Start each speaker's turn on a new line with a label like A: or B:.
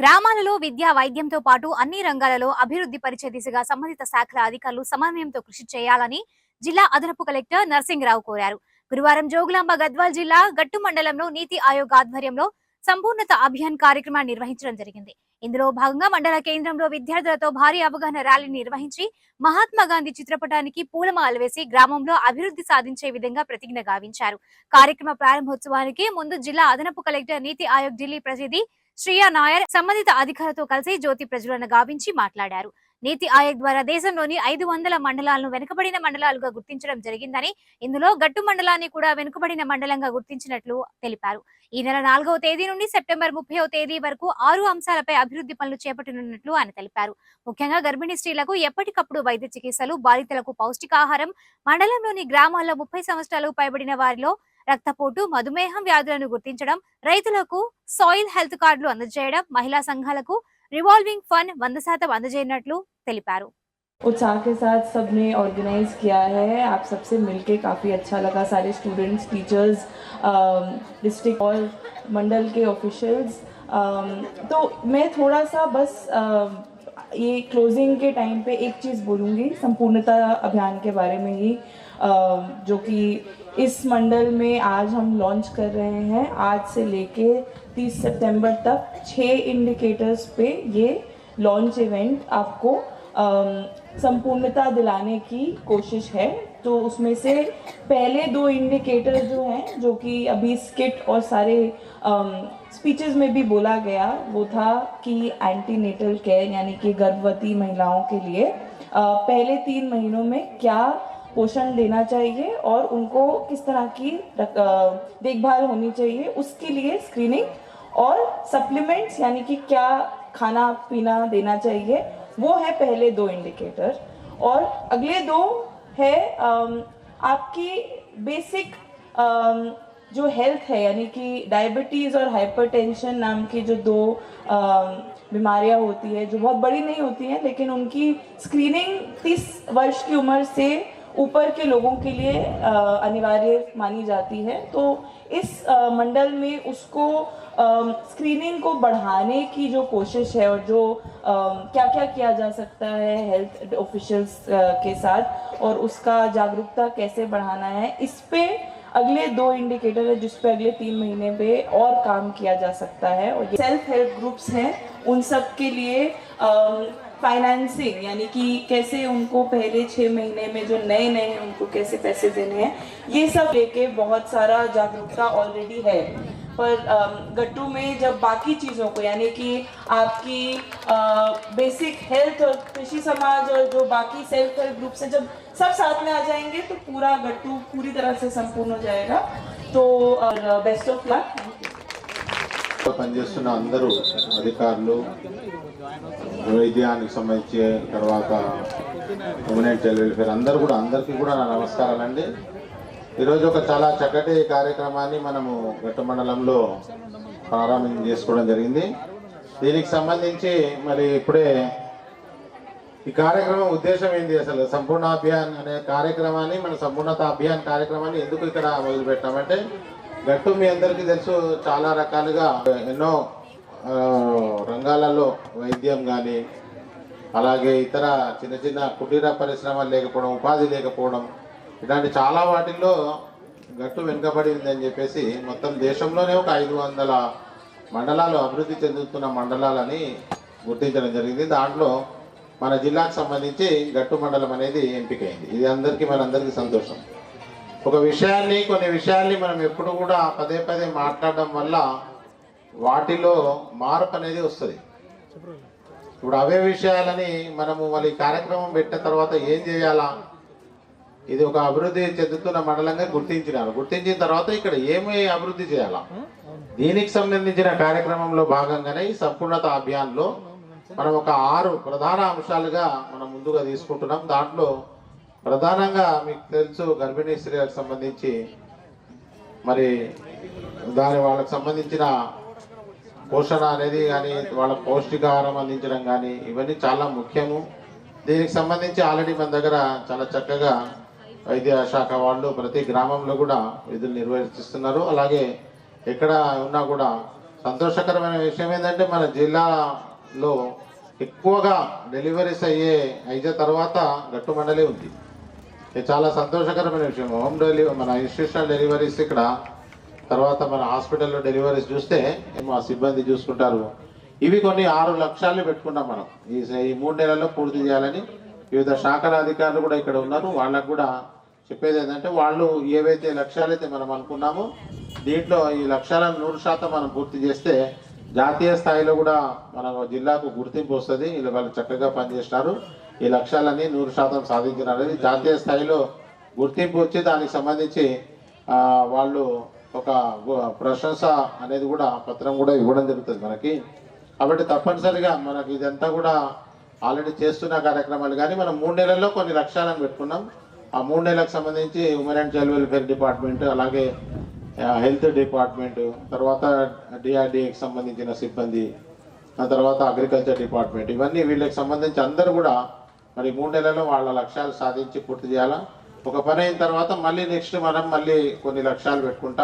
A: గ్రామాలలో విద్యా వైద్యంతో పాటు అన్ని రంగాలలో అభివృద్ధి పరిచే దిశగా సంబంధిత శాఖల అధికారులు సమన్వయంతో కృషి చేయాలని జిల్లా అదనపు కలెక్టర్ నరసింహరావు కోరారు. గురువారం జోగులాంబ గద్వాల్ జిల్లా గట్టు మండలంలో నీతి ఆయోగ్ ఆధ్వర్యంలో సంపూర్ణత అభియాన్ కార్యక్రమాన్ని నిర్వహించడం జరిగింది. ఇందులో భాగంగా మండల కేంద్రంలో విద్యార్థులతో భారీ అవగాహన ర్యాలీ నిర్వహించి మహాత్మా గాంధీ చిత్రపటానికి పూలమాల వేసి గ్రామంలో అభివృద్ధి సాధించే విధంగా ప్రతిజ్ఞ గావించారు. కార్యక్రమ ప్రారంభోత్సవానికి ముందు జిల్లా అదనపు కలెక్టర్ నీతి ఆయోగ్ ఢిల్లీ ప్రతినిధి శ్రియా నాయర్ సంబంధిత అధికారులతో కలిసి జ్యోతి ప్రజలను గావించి మాట్లాడారు. నీతి ఆయోగ్ ద్వారా దేశంలోని ఐదు వందల మండలాలను వెనుకబడిన మండలాలుగా గుర్తించడం జరిగిందని ఇందులో గట్టు మండలాన్ని కూడా వెనుకబడిన మండలంగా గుర్తించినట్లు తెలిపారు. ఈ నెల నాలుగవ తేదీ నుండి సెప్టెంబర్ ముప్పైవ తేదీ వరకు ఆరు అంశాలపై అభివృద్ధి పనులు చేపట్టనున్నట్లు ఆయన తెలిపారు. ముఖ్యంగా గర్భిణీ స్త్రీలకు ఎప్పటికప్పుడు వైద్య చికిత్సలు బాధితులకు పౌష్టికాహారం మండలంలోని గ్రామాల్లో ముప్పై సంవత్సరాలు పైబడిన వారిలో రక్తపోటు మధుమేహం వ్యాధులను గుర్తించడం రైతులకు సాయిల్ హెల్త్ కార్డులు అందజేయడం మహిళా సంఘాలకు రివాల్వింగ్ ఫండ్ వంద శాతం అందజేయనట్లు తెలిపారు
B: उत्साह के साथ सबने ऑर्गेनाइज किया है आप सबसे मिलके काफ़ी अच्छा लगा सारे स्टूडेंट्स टीचर्स डिस्ट्रिक्ट और मंडल के ऑफिशियल्स तो मैं थोड़ा सा बस अम, ये क्लोजिंग के टाइम पे एक चीज़ बोलूँगी संपूर्णता अभियान के बारे में ही अम, जो कि इस मंडल में आज हम लॉन्च कर रहे हैं। आज से लेके 30 सितंबर तक छः इंडिकेटर्स पे ये लॉन्च इवेंट आपको संपूर्णता दिलाने की कोशिश है। तो उसमें से पहले दो इंडिकेटर जो हैं जो कि अभी स्किट और सारे स्पीचेस में भी बोला गया वो था कि एंटीनेटल केयर यानी कि गर्भवती महिलाओं के लिए। अ, पहले तीन महीनों में क्या पोषण लेना चाहिए और उनको किस तरह की देखभाल होनी चाहिए, उसके लिए स्क्रीनिंग और सप्लीमेंट्स यानी कि क्या खाना पीना देना चाहिए, वो है पहले दो इंडिकेटर और अगले दो है आपकी बेसिक जो हेल्थ है, यानी कि डायबिटीज़ और हाइपरटेंशन नाम की जो दो बीमारियाँ होती है, जो बहुत बड़ी नहीं होती हैं, लेकिन उनकी स्क्रीनिंग 30 वर्ष की उम्र से ऊपर के लोगों के लिए अनिवार्य मानी जाती है। तो इस मंडल में उसको स्क्रीनिंग को बढ़ाने की जो कोशिश है और जो क्या क्या किया जा सकता है हेल्थ ऑफिशल्स के साथ और उसका जागरूकता कैसे बढ़ाना है, इस पे अगले दो इंडिकेटर है जिसपे अगले तीन महीने पे और काम किया जा सकता है और सेल्फ हेल्प ग्रुप्स हैं। उन सब के लिए फाइनेंसिंग यानी कि कैसे उनको पहले छः महीने में जो नए नए हैं, उनको कैसे पैसे देने हैं, ये सब लेके बहुत सारा जागरूकता ऑलरेडी है। पर अम, गट्टू में जब बाकी चीज़ों को यानी कि आपकी बेसिक हेल्थ और कृषि समाज और जो बाकी सेल्फ हेल्प ग्रुप्स हैं जब सब साथ में आ जाएंगे तो पूरा गट्टू पूरी तरह से संपूर्ण हो जाएगा तो बेस्ट ऑफ लक
C: పనిచేస్తున్న అందరూ అధికారులు వైద్యానికి సంబంధించి తర్వాత ఉమెన్ అండ్ చైల్డ్ వెల్ఫేర్ అందరూ కూడా అందరికీ కూడా నా నమస్కారాలండి ఈరోజు ఒక చాలా చక్కటి కార్యక్రమాన్ని మనము గట్టు మండలంలో ప్రారంభం చేసుకోవడం జరిగింది. దీనికి సంబంధించి మరి ఇప్పుడే ఈ కార్యక్రమం ఉద్దేశం ఏంటి అసలు? సంపూర్ణ అభియాన్ అనే కార్యక్రమాన్ని మన సంపూర్ణత అభియాన్ కార్యక్రమాన్ని ఎందుకు ఇక్కడ మొదలుపెట్టామంటే గట్టు మీ అందరికీ తెలుసు చాలా రకాలుగా ఎన్నో రంగాలలో వైద్యం కానీ అలాగే ఇతర చిన్న చిన్న కుటీర పరిశ్రమలు లేకపోవడం ఉపాధి లేకపోవడం ఇలాంటి చాలా వాటిల్లో గట్టు వెనుకబడి ఉందని చెప్పేసి మొత్తం దేశంలోనే ఒక ఐదు వందల మండలాలు అభివృద్ధి చెందుతున్న మండలాలని గుర్తించడం జరిగింది. దాంట్లో మన జిల్లాకు సంబంధించి గట్టు మండలం అనేది ఎంపికైంది. ఇది అందరికీ మనందరికీ సంతోషం. ఒక విషయాన్ని కొన్ని విషయాల్ని మనం ఎప్పుడు కూడా పదే పదే మాట్లాడడం వల్ల వాటిలో మార్పు అనేది వస్తుంది. ఇప్పుడు అవే విషయాలని మనము మళ్ళీ కార్యక్రమం పెట్టిన తర్వాత ఏం చేయాలా? ఇది ఒక అభివృద్ధి చెందుతున్న మండలంగా గుర్తించినారు. గుర్తించిన తర్వాత ఇక్కడ ఏమి అభివృద్ధి చేయాలా? దీనికి సంబంధించిన కార్యక్రమంలో భాగంగానే ఈ సంపూర్ణత అభియాన్లో మనం ఒక ఆరు ప్రధాన అంశాలుగా మనం ముందుగా తీసుకుంటున్నాం. దాంట్లో ప్రధానంగా మీకు తెలుసు గర్భిణీ స్త్రీలకు సంబంధించి మరి దాని వాళ్ళకి సంబంధించిన పోషణ అనేది కానీ వాళ్ళ పౌష్టికాహారం అందించడం కానీ ఇవన్నీ చాలా ముఖ్యము. దీనికి సంబంధించి ఆల్రెడీ మన దగ్గర చాలా చక్కగా వైద్య శాఖ వాళ్ళు ప్రతి గ్రామంలో కూడా విధులు నిర్వహిస్తున్నారు. అలాగే ఎక్కడ ఉన్నా కూడా సంతోషకరమైన విషయం ఏంటంటే మన జిల్లాలో ఎక్కువగా డెలివరీస్ అయ్యే అయితే తర్వాత గట్టు మండలే ఉంది. ఇది చాలా సంతోషకరమైన విషయం. హోమ్ డెలివరీ మన ఇన్స్టిట్యూషనల్ డెలివరీస్ ఇక్కడ తర్వాత మన హాస్పిటల్లో డెలివరీస్ చూస్తే మా సిబ్బంది చూసుకుంటారు. ఇవి కొన్ని ఆరు లక్ష్యాలు పెట్టుకున్నాం మనం. ఈ ఈ మూడు నెలల్లో పూర్తి చేయాలని వివిధ శాఖల అధికారులు కూడా ఇక్కడ ఉన్నారు. వాళ్ళకు కూడా చెప్పేది ఏంటంటే వాళ్ళు ఏవైతే లక్ష్యాలైతే మనం అనుకున్నామో దీంట్లో ఈ లక్ష్యాలను నూరు శాతం మనం పూర్తి చేస్తే జాతీయ స్థాయిలో కూడా మన జిల్లాకు గుర్తింపు వస్తుంది. వీళ్ళు వాళ్ళు చక్కగా పనిచేసినారు ఈ లక్ష్యాలన్నీ నూరు శాతం సాధించినారు. జాతీయ స్థాయిలో గుర్తింపు వచ్చి దానికి సంబంధించి వాళ్ళు ఒక ప్రశంస అనేది కూడా పత్రం కూడా ఇవ్వడం జరుగుతుంది మనకి. కాబట్టి తప్పనిసరిగా మనకి ఇదంతా కూడా ఆల్రెడీ చేస్తున్న కార్యక్రమాలు కానీ మనం మూడు నెలల్లో కొన్ని లక్ష్యాలను పెట్టుకున్నాం. ఆ మూడు నెలలకు సంబంధించి women and child welfare department అలాగే హెల్త్ డిపార్ట్మెంట్ తర్వాత డిఆర్డిఏకి సంబంధించిన సిబ్బంది ఆ తర్వాత అగ్రికల్చర్ డిపార్ట్మెంట్ ఇవన్నీ వీళ్ళకి సంబంధించి అందరూ కూడా మరి మూడు నెలల్లో వాళ్ళ లక్ష్యాలు సాధించి పూర్తి చేయాలా? ఒక పని అయిన తర్వాత మళ్ళీ నెక్స్ట్ మనం మళ్ళీ కొన్ని లక్ష్యాలు పెట్టుకుంటాం.